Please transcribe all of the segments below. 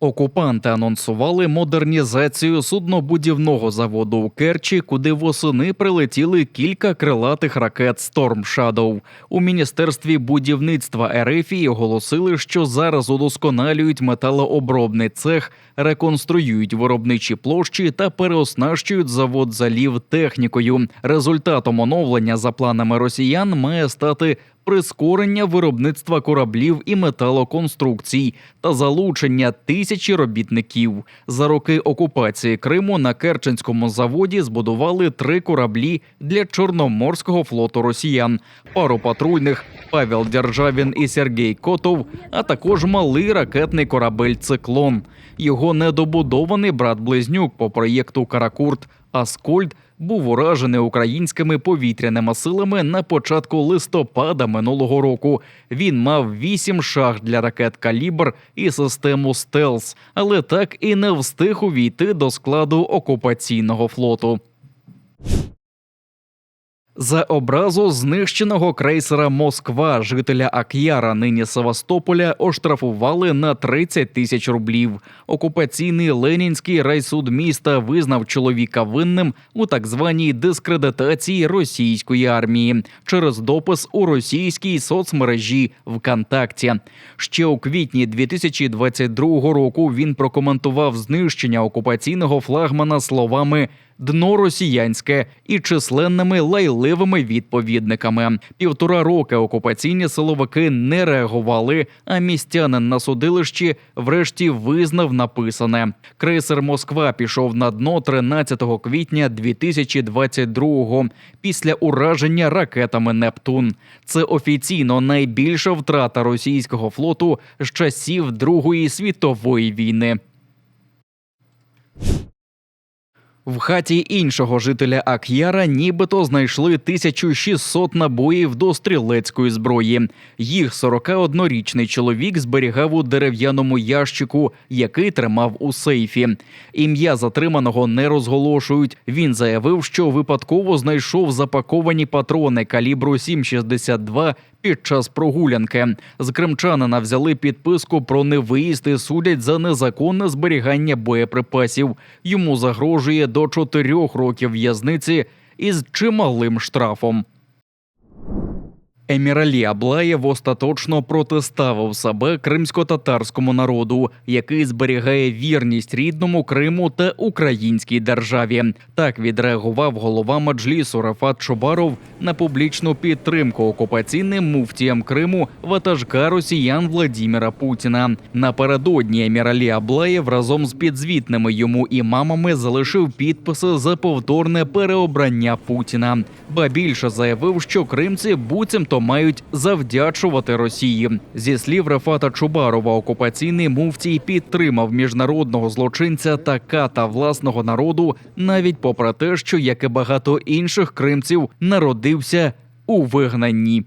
Окупанти анонсували модернізацію суднобудівного заводу у Керчі, куди восени прилетіли кілька крилатих ракет Storm Shadow. У міністерстві будівництва Ерефії оголосили, що зараз удосконалюють металообробний цех, реконструюють виробничі площі та переоснащують завод залів технікою. Результатом оновлення за планами росіян має стати прискорення виробництва кораблів і металоконструкцій та залучення тисячі робітників. За роки окупації Криму на Керченському заводі збудували три кораблі для Чорноморського флоту росіян, пару патрульних Павел Державін і Сергій Котов, а також малий ракетний корабель Циклон. Його недобудований брат-близнюк по проєкту Каракурт Аскольд був уражений українськими повітряними силами на початку листопада минулого року. Він мав вісім шахт для ракет Калібр і систему Стелс, але так і не встиг увійти до складу окупаційного флоту. За образу знищеного крейсера Москва жителя Ак'яра, нині Севастополя, оштрафували на 30 тисяч рублів. Окупаційний Ленінський райсуд міста визнав чоловіка винним у так званій дискредитації російської армії через допис у російській соцмережі ВКонтакті. Ще у квітні 2022 року він прокоментував знищення окупаційного флагмана словами дно росіянське і численними лайливими відповідниками. Півтора роки окупаційні силовики не реагували, а містянин на судилищі врешті визнав написане. Крейсер Москва пішов на дно 13 квітня 2022-го після ураження ракетами Нептун. Це офіційно найбільша втрата російського флоту з часів Другої світової війни. В хаті іншого жителя Ак'яра нібито знайшли 1600 набоїв до стрілецької зброї. Їх 41-річний чоловік зберігав у дерев'яному ящику, який тримав у сейфі. Ім'я затриманого не розголошують. Він заявив, що випадково знайшов запаковані патрони калібру 7,62 під час прогулянки. З кримчанина взяли підписку про невиїзд і судять за незаконне зберігання боєприпасів. Йому загрожує до чотирьох років в'язниці із чималим штрафом. Еміралі Аблаєв остаточно протиставив себе кримсько-татарському народу, який зберігає вірність рідному Криму та українській державі. Так відреагував голова меджлісу Рафат Чубаров на публічну підтримку окупаційним муфтіям Криму ватажка росіян Владіміра Путіна. Напередодні Еміралі Аблаєв разом з підзвітними йому імамами залишив підписи за повторне переобрання Путіна. Ба більше заявив, що кримці буцімто мають завдячувати Росії. Зі слів Рафата Чубарова, окупаційний мувцій підтримав міжнародного злочинця та ката власного народу, навіть попри те, що як і багато інших кримців народився у вигнанні.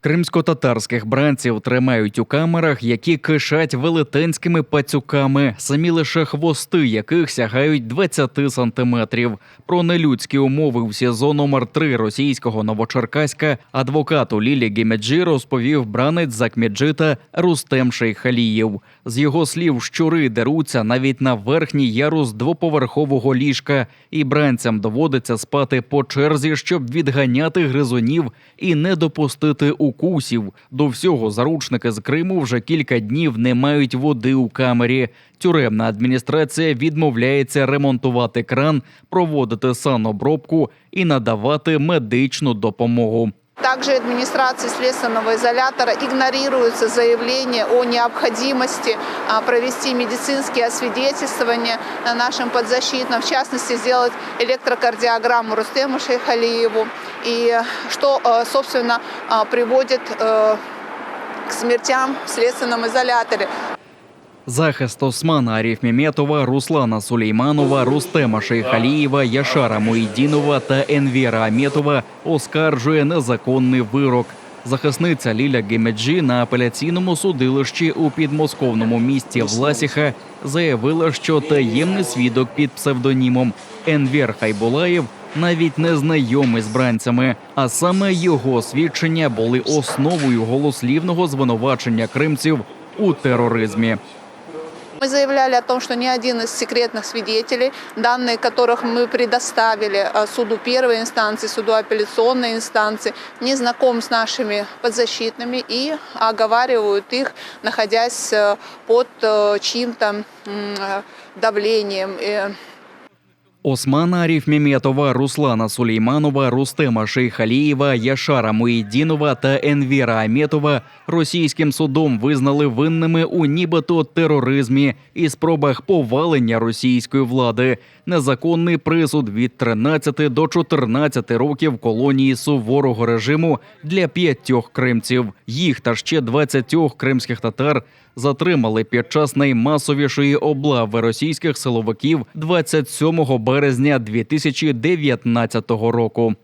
Кримсько-татарських бранців тримають у камерах, які кишать велетенськими пацюками, самі лише хвости яких сягають 20 сантиметрів. Про нелюдські умови в СІЗО номер 3 російського Новочеркаська адвокату Лілі Гімеджі розповів бранець Закміджита Рустем Шейхалієв. З його слів, щури деруться навіть на верхній ярус двоповерхового ліжка, і бранцям доводиться спати по черзі, щоб відганяти гризунів і не допустити укусів. До всього заручники з Криму вже кілька днів не мають води у камері. Тюремна адміністрація відмовляється ремонтувати кран, проводити санобробку і надавати медичну допомогу. Также администрацией следственного изолятора игнорируются заявления о необходимости а, провести медицинские освидетельствования а, нашим подзащитным, в частности, сделать электрокардиограмму Рустему Шейхалиеву, и что, э, собственно, а, приводит э, к смертям в следственном изоляторе. Захист Османа Аріфміметова, Руслана Сулейманова, Рустема Шейхалієва, Яшара Муїдінова та Енвіра Аметова оскаржує незаконний вирок. Захисниця Ліля Гемеджі на апеляційному судилищі у підмосковному місті Власіха заявила, що таємний свідок під псевдонімом Енвір Хайбулаєв навіть не знайомий з бранцями, а саме його свідчення були основою голослівного звинувачення кримців у тероризмі. Мы заявляли о том, что ни один из секретных свидетелей, данные которых мы предоставили э, суду первой инстанции, суду апелляционной инстанции, не знаком с нашими подзащитными и оговаривают их, находясь э, под э, чьим-то м, э, давлением. Османа Арифмеметова, Руслана Сулейманова, Рустема Шейхалієва, Яшара Муїдінова та Енвіра Аметова російським судом визнали винними у нібито тероризмі і спробах повалення російської влади. Незаконний присуд від 13 до 14 років колонії суворого режиму для п'ятьох кримців. Їх та ще 20 кримських татар затримали під час наймасовішої облави російських силовиків 27 березня 2019 року.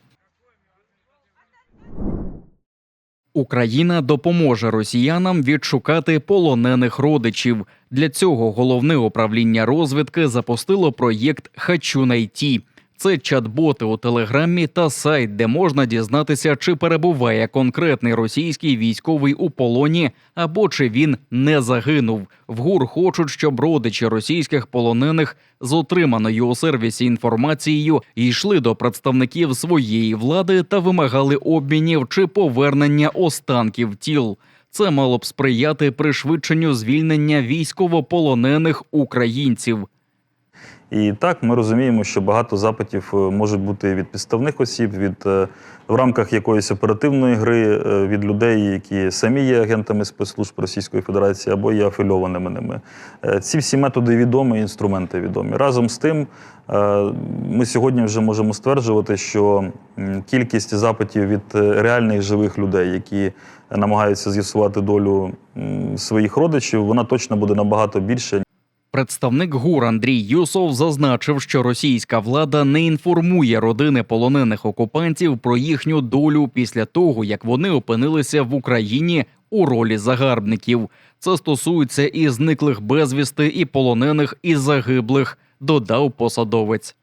Україна допоможе росіянам відшукати полонених родичів. Для цього головне управління розвідки запустило проєкт Хочу найти. Це чат-боти у телеграмі та сайт, де можна дізнатися, чи перебуває конкретний російський військовий у полоні або чи він не загинув. В ГУР хочуть, щоб родичі російських полонених з отриманою у сервісі інформацією йшли до представників своєї влади та вимагали обмінів чи повернення останків тіл. Це мало б сприяти пришвидшенню звільнення військовополонених українців. І так, ми розуміємо, що багато запитів е, можуть бути від підставних осіб, від е, в рамках якоїсь оперативної гри, е, від людей, які самі є агентами спецслужб Російської Федерації або є афільованими ними. Ці всі методи відомі, інструменти відомі. Разом з тим, ми сьогодні вже можемо стверджувати, що кількість запитів від реальних живих людей, які намагаються з'ясувати долю своїх родичів, вона точно буде набагато більше, Представник ГУР Андрій Юсов зазначив, що російська влада не інформує родини полонених окупантів про їхню долю після того, як вони опинилися в Україні у ролі загарбників. Це стосується і зниклих безвісти, і полонених, і загиблих, додав посадовець.